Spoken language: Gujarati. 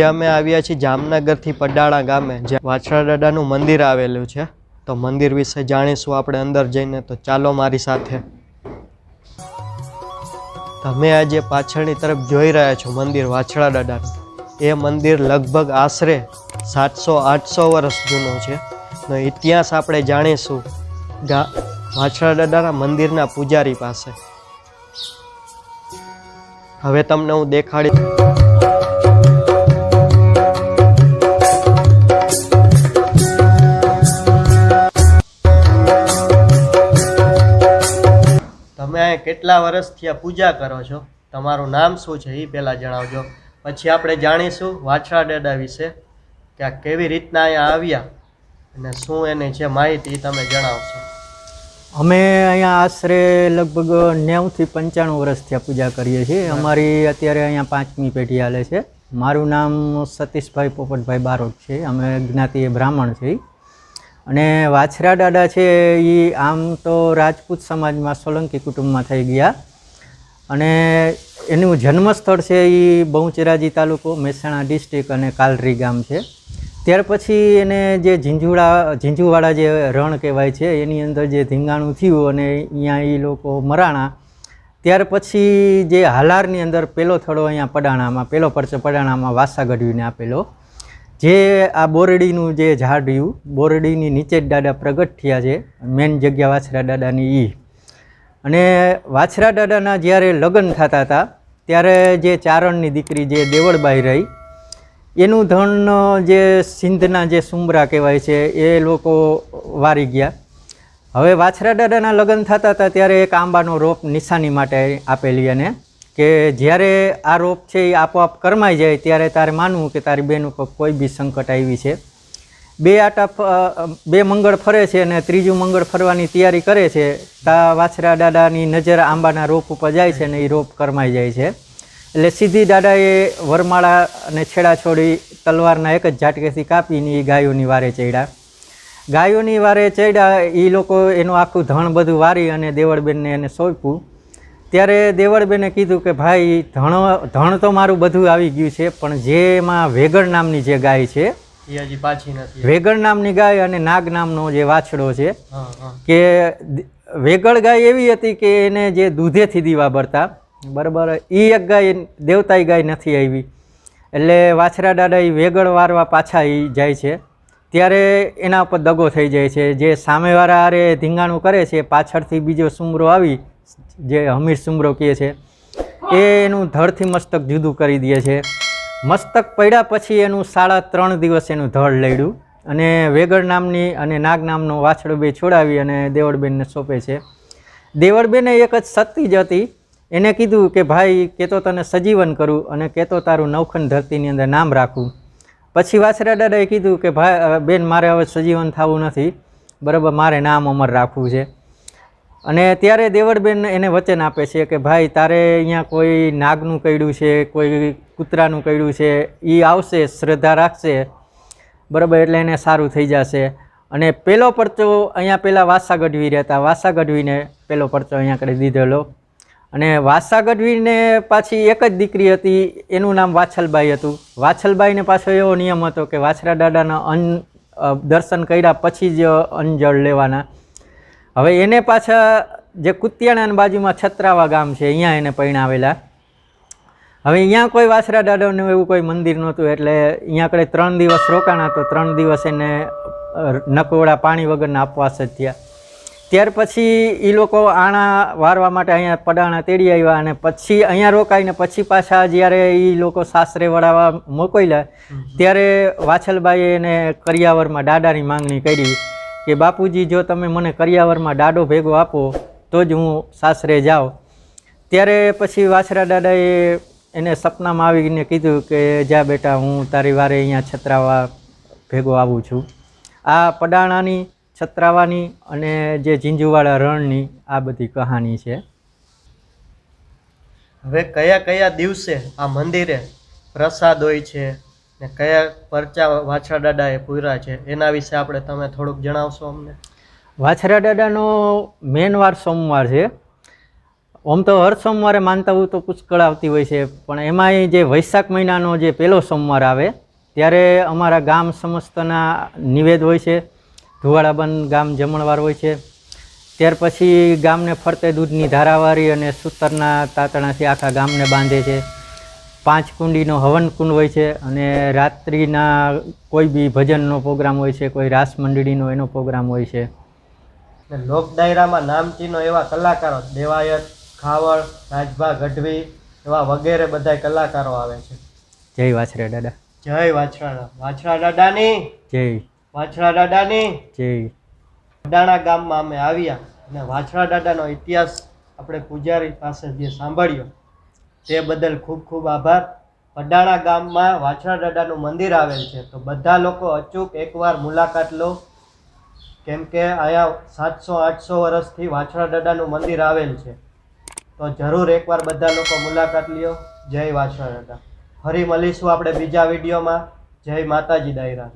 આજે અમે આવ્યા છીએ જામનગરથી પડાળા ગામે, જ્યાં દાદાનું મંદિર આવેલું છે. તો મંદિર વિશે જાણીશું આપણે અંદર જઈને, તો ચાલો મારી સાથે. તમે આજે પાછળની તરફ જોઈ રહ્યા છો મંદિર દાદાનું. એ મંદિર લગભગ આશરે સાતસો, આઠસો વર્ષ જૂનું છે. નો ઇતિહાસ આપણે જાણીશું ગા વાછડા દાદાના મંદિરના પૂજારી પાસે. હવે તમને હું દેખાડી કેટલા વર્ષથી આ પૂજા કરો છો? તમારું નામ શું છે એ પહેલાં જણાવજો. પછી આપણે જાણીશું વાછડા દાદા વિશે કે આ કેવી રીતના અહીંયા આવ્યા અને શું એની છે માહિતી તમે જણાવશો. અમે અહીંયા આશરે લગભગ નેવુંથી પંચાણું વર્ષથી આ પૂજા કરીએ છીએ. અમારી અત્યારે અહીંયા પાંચમી પેઢી હાલે છે. મારું નામ સતીશભાઈ પોપટભાઈ બારોટ છે. અમે જ્ઞાતિ બ્રાહ્મણ છીએ. અને વાછરા દાદા છે એ આમ તો રાજપૂત સમાજમાં સોલંકી કુટુંબમાં થઈ ગયા. અને એનું જન્મસ્થળ છે એ બહુચરાજી તાલુકો મહેસાણા ડિસ્ટ્રિક્ટ અને કાલરી ગામ છે. ત્યાર પછી એને જે ઝીંઝુડા, ઝીંઝુવાડા જે રણ કહેવાય છે, એની અંદર જે ધીંગાણું થયું અને અહીંયા એ લોકો મરાણા. ત્યાર પછી જે હાલારની અંદર પેલો થડો અહીંયા પડાણામાં, પેલો પરચો પડાણામાં વાસા ગઢવીને આપેલો. જે આ બોરડીનું જે ઝાડ રહ્યું, બોરડીની નીચે જ દાદા પ્રગટ થયા છે, મેન જગ્યા વાછરા દાદાની ઈ. અને વાછરા દાદાના જ્યારે લગ્ન થતા હતા, ત્યારે જે ચારણની દીકરી જે દેવળબાઈ રહી, એનું ધન જે સિંધના જે સુમરા કહેવાય છે, એ લોકો વારી ગયા. હવે વાછરા દાદાના લગ્ન થતા હતા, ત્યારે એક આંબાનો રોપ નિશાની માટે આપેલી અને કે જ્યારે આ રોપ છે એ આપોઆપ કરમાઈ જાય ત્યારે તારે માનવું કે તારી બેન ઉપર કોઈ બી સંકટ આવી છે. બે આટા બે મંગળ ફરે છે અને ત્રીજું મંગળ ફરવાની તૈયારી કરે છે, તા વાછરા દાદાની નજર આંબાના રોપ ઉપર જાય છે અને એ રોપ કરમાઈ જાય છે. એટલે સીધી દાદાએ વરમાળા અને છેડા છોડી તલવારના એક જ ઝાટકેથી કાપીને એ ગાયોની વારે ચડ્યા. ગાયોની વારે ચડ્યા એ લોકો એનું આખું ધણ બધું વારી અને દેવળબેનને એને સોંપ્યું. ત્યારે દેવળબેને કીધું કે ભાઈ ધણ ધણ તો મારું બધું આવી ગયું છે પણ જે એમાં વેગળ નામની જે ગાય છે એ હજી પાછી નથી. વેગળ નામની ગાય અને નાગ નામનો જે વાછડો છે કે વેગળ ગાય એવી હતી કે એને જે દૂધેથી દીવા ભરતા બરાબર એ એક ગાય દેવતાઈ ગાય નથી આવી. એટલે વાછરા દાદા એ વેગળ વારવા પાછા એ જાય છે. ત્યારે એના ઉપર દગો થઈ જાય છે. જે સામેવાળા આરે ધીંગાણું કરે છે પાછળથી બીજો સુમરો આવી જે હમીર સુમરો કહે છે એ એનું ધડથી મસ્તક જુદું કરી દે છે. મસ્તક પડ્યા પછી એનું સાડા ત્રણ દિવસ એનું ધડ લડ્યું અને વેગળ નામની અને નાગ નામનો વાછડો બે છોડાવી અને દેવળબેનને સોંપે છે. દેવળબેને એક જ સતી જ હતી, એને કીધું કે, ભાઈ કેતો તને સજીવન કરું અને કેતો તારું નવખંડ ધરતીની અંદર નામ રાખું. પછી વાછરા દાદાએ કીધું કે ભાઈ બેન, મારે હવે સજીવન થવું નથી. બરાબર, મારે નામ અમર રાખવું છે. અને ત્યારે દેવળબેન એને વચન આપે છે કે, ભાઈ, તારે અહીંયા કોઈ નાગનું કયડું છે, કોઈ કૂતરાનું કયડું છે એ આવશે, શ્રદ્ધા રાખશે. બરાબર, એટલે એને સારું થઈ જશે. અને પેલો પરચો અહીંયા પહેલાં વાસા ગઢવી રહેતા. વાસા ગઢવીને પેલો પરચો અહીંયા કરી દીધેલો. અને વાસા ગઢવીને પાછી એક જ દીકરી હતી, એનું નામ વાછલબાઈ હતું. વાછલબાઈને પાછો એવો નિયમ હતો કે, વાછરા દાદાના અન્ન દર્શન કર્યા પછી જ અંજળ લેવાના. હવે એને પાછા જે કુતિયાણાની બાજુમાં છત્રાવા ગામ છે અહીંયા એને પરણાવેલા હવે અહીંયા કોઈ વાસરા દાદાનું એવું કોઈ મંદિર નહોતું એટલે અહીંયા આગળ ત્રણ દિવસ રોકાણા તો ત્રણ દિવસ એને નકોડા પાણી વગરના આપવાસ જ થયા. ત્યાર પછી એ લોકો આણા વારવા માટે અહીંયા પડાણા તેડી આવ્યા અને પછી અહીંયા રોકાઈને પછી પાછા જ્યારે એ લોકો સાસરે વળાવવા મોકલ્યા ત્યારે વાછલબાઈએ એને કરિયાવરમાં દાદાની માંગણી કરી. કે બાપુજી, જો તમે મને કરિયાવરમાં દાડો ભેગો આપો, તો જ હું સાસરે જાઉં. ત્યારે પછી વાછરા દાદાએ એને સપનામાં આવીને કીધું કે, જા બેટા, હું તારી વારે અહીંયા છત્રાવા ભેગો આવું છું. આ પડાણાની, છત્રાવાની અને જે જીંજુવાળા રણની આ બધી કહાની છે. હવે કયા કયા દિવસે આ મંદિરે પ્રસાદ હોય છે? ને કયા પરચા વાછડા દાદાએ પૂર્યા છે? એના વિશે આપણે તમે થોડુંક જણાવશો અમને. વાછરા દાદાનો મેન વાર સોમવાર છે. ઓમ તો હર સોમવારે માનતા હોય તો પુષ્કળ આવતી હોય છે, પણ એમાંય જે વૈશાખ મહિનાનો જે પહેલો સોમવાર આવે, ત્યારે અમારા ગામ સમસ્તના નિવેદ હોય છે. ધુવાળાબંધ ગામ જમણવાર હોય છે. ત્યાર પછી ગામને ફરતે દૂધની ધારાવારી અને સૂતરના તાતણાથી આખા ગામને બાંધે છે. પાંચ કુંડીનો હવન કુંડ હોય છે અને રાત્રિના કોઈ બી ભજનનો પ્રોગ્રામ હોય છે કોઈ રાસ મંડળીનો એનો પ્રોગ્રામ હોય છે. લોક ડાયરામાં નામચીનો એવા કલાકારો દેવાયત ખાવડ રાજભા ગઢવી એવા વગેરે બધા કલાકારો આવે છે. જય વાછરા દાદા. જય વાછરા વાછરા દાદાની? જય. વાછરા દાદાની? જય. અડાણા ગામમાં અમે આવ્યા અને વાછરા દાદાનો ઇતિહાસ આપણે પૂજારી પાસે જે સાંભળ્યો તે બદલ ખૂબ ખૂબ આભાર. વડાણા ગામમાં વાછરા દાદાનું મંદિર આવેલ છે. તો બધા લોકો અચૂક એકવાર મુલાકાત લો. કેમ કે અહીંયા સાતસો, આઠસો વર્ષથી વાછરા દાદાનું મંદિર આવેલ છે. તો જરૂર એકવાર બધા લોકો મુલાકાત લ્યો. જય વાછરા દાદા. ફરી મળીશું આપણે બીજા વિડીયોમાં. જય માતાજી દાયરા